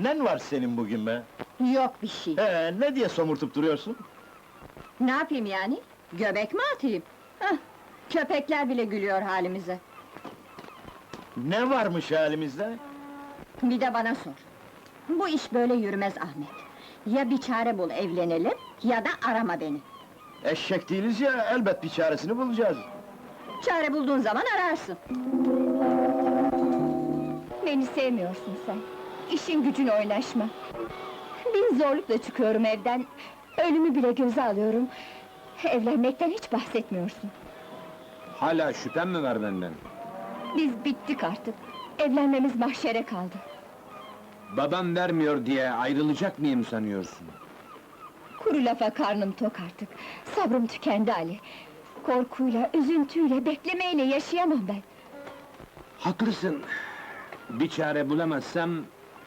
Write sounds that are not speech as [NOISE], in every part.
Nen var senin bugün be? Yok bir şey. Ee, ne diye somurtup duruyorsun? Ne yapayım yani? Göbek mi atayım? Hah, köpekler bile gülüyor halimize. Ne varmış halimizde? Bir de bana sor. Bu iş böyle yürümez Ahmet. Ya bir çare bul evlenelim, ya da arama beni. Eşek değiliz ya, elbet bir çaresini bulacağız. Çare bulduğun zaman ararsın. Beni sevmiyorsun sen. İşin gücün oynaşma. Bir zorlukla çıkıyorum evden. Ölümü bile göze alıyorum. Evlenmekten hiç bahsetmiyorsun. Hala şüphen mi var benden? Biz bittik artık. Evlenmemiz mahşere kaldı. Babam vermiyor diye ayrılacak mıyım sanıyorsun? Kuru lafa karnım tok artık. Sabrım tükendi Ali. Korkuyla, üzüntüyle, beklemeyle yaşayamam ben. Haklısın. Bir çare bulamazsam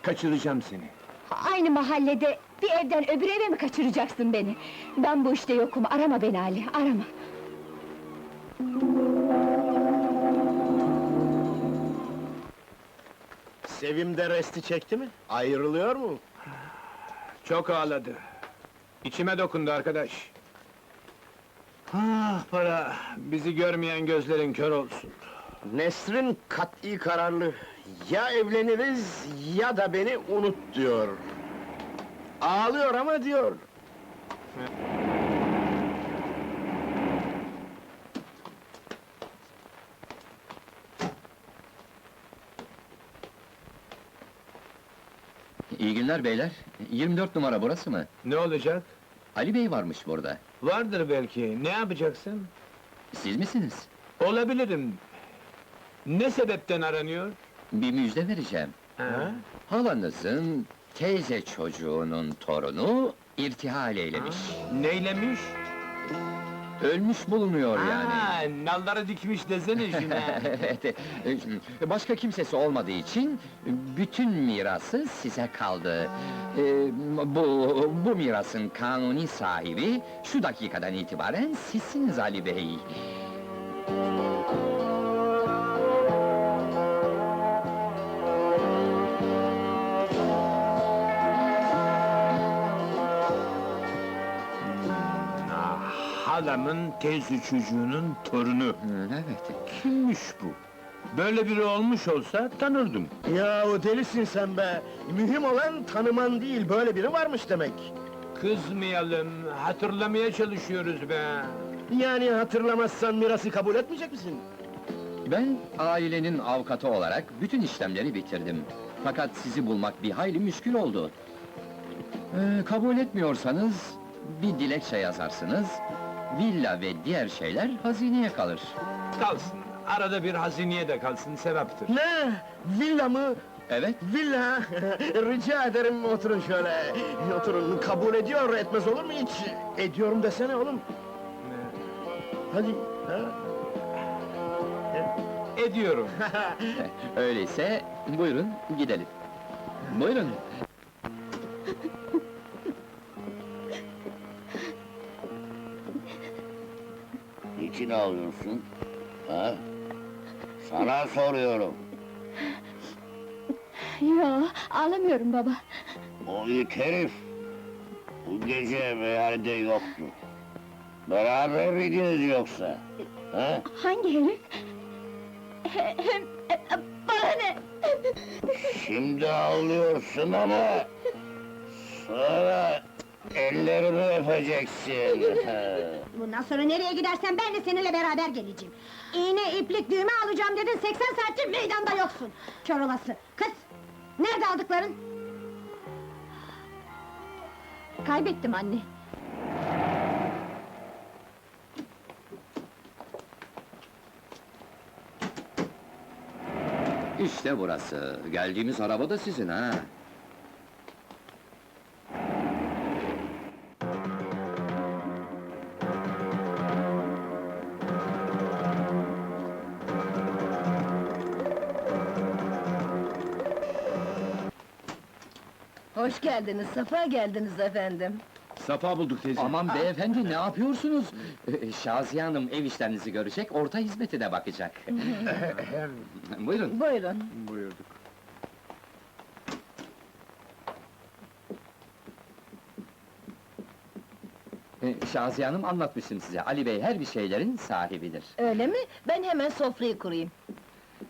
kaçıracağım seni. Aynı mahallede bir evden öbür eve mi kaçıracaksın beni? Ben bu işte yokum, arama beni Ali, arama. Sevim de resti çekti mi? Ayrılıyor mu? Çok ağladı. İçime dokundu arkadaş. Ah para, bizi görmeyen gözlerin kör olsun. Nesrin kat'i kararlı. Ya evleniriz ya da beni unut diyor. Ağlıyor ama diyor. İyi günler beyler. 24 numara burası mı? Ne olacak? Ali Bey varmış burada. Vardır belki. Ne yapacaksın? Siz misiniz? Olabilirim. Ne sebepten aranıyor? Bir müjde vereceğim. Ha? Halanızın teyze çocuğunun torunu irtihal eylemiş. Neylemiş? Ölmüş bulunuyor yani. Ha, nalları dikmiş desene şuna. [LAUGHS] evet, e, başka kimsesi olmadığı için bütün mirası size kaldı. E, bu bu mirasın kanuni sahibi şu dakikadan itibaren sizsiniz Ali Bey. Halamın teyze çocuğunun torunu. Evet. Kimmiş bu? Böyle biri olmuş olsa tanırdım. Yahu delisin sen be! Mühim olan tanıman değil, böyle biri varmış demek. Kızmayalım, hatırlamaya çalışıyoruz be. Yani hatırlamazsan mirası kabul etmeyecek misin? Ben ailenin avukatı olarak bütün işlemleri bitirdim. Fakat sizi bulmak bir hayli müşkül oldu. Ee, kabul etmiyorsanız bir dilekçe yazarsınız. Villa ve diğer şeyler hazineye kalır. Kalsın, arada bir hazineye de kalsın, sevaptır. Ne? Villa mı? Evet, Villa! [LAUGHS] Rica ederim oturun şöyle. Oturun, kabul ediyor, etmez olur mu hiç? Ediyorum desene oğlum. Hadi, ha? Ediyorum. [LAUGHS] öyleyse buyurun gidelim. Buyurun. [LAUGHS] Niçin ağlıyorsun? Ha? Sana soruyorum. Yo, ağlamıyorum baba. O ilk herif bu gece meyhanede yoktu. Beraber miydiniz yoksa? Ha? Hangi herif? He- Hem, bana ne? Şimdi ağlıyorsun ama sonra ellerimi öpeceksin. [LAUGHS] Bundan sonra nereye gidersen ben de seninle beraber geleceğim. İğne, iplik, düğme alacağım dedin, 80 saattir meydanda yoksun! Kör olası! Kız! Nerede aldıkların? Kaybettim anne. İşte burası. Geldiğimiz araba da sizin ha. Hoş geldiniz, safa geldiniz efendim. Safa bulduk teyze. Aman ah. beyefendi ne yapıyorsunuz? Ee, e, Şaziye Hanım ev işlerinizi görecek, orta hizmete de bakacak. [LAUGHS] Buyurun. Buyurun. Buyurduk. Ee, Şaziye Hanım anlatmıştım size, Ali Bey her bir şeylerin sahibidir. Öyle mi? Ben hemen sofrayı kurayım.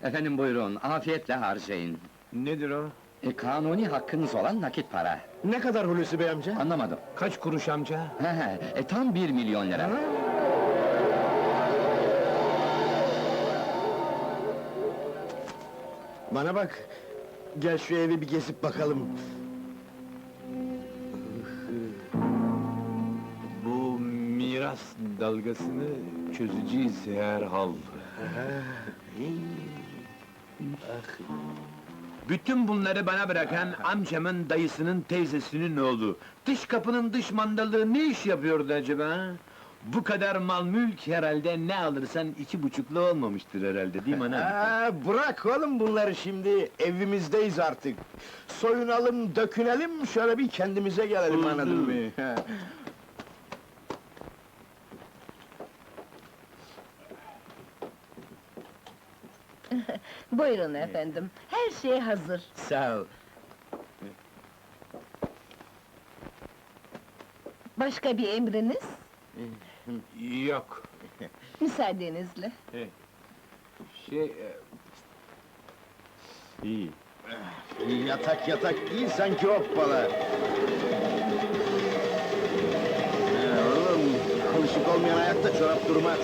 Efendim buyurun, afiyetle harcayın. Nedir o? E, kanuni hakkınız olan nakit para. Ne kadar Hulusi Bey amca? Anlamadım. Kaç kuruş amca? He he, e, tam bir milyon lira. Bana bak, gel şu evi bir gezip bakalım. Bu miras dalgasını çözeceğiz herhal. Bütün bunları bana bırakan amcamın dayısının teyzesinin oğlu. Dış kapının dış mandalığı ne iş yapıyordu acaba? ha? Bu kadar mal mülk herhalde ne alırsan iki buçuklu olmamıştır herhalde değil mi anam? [LAUGHS] Aa, bırak oğlum bunları şimdi, evimizdeyiz artık. Soyunalım, dökünelim, şöyle bir kendimize gelelim anladın mı? Buyurun efendim, her şey hazır. Sağ ol. Başka bir emriniz? Yok. [LAUGHS] Müsaadenizle. Şey... e, İyi. Yatak yatak değil sanki hoppala. Ee, oğlum, alışık olmayan ayakta çorap durmaz.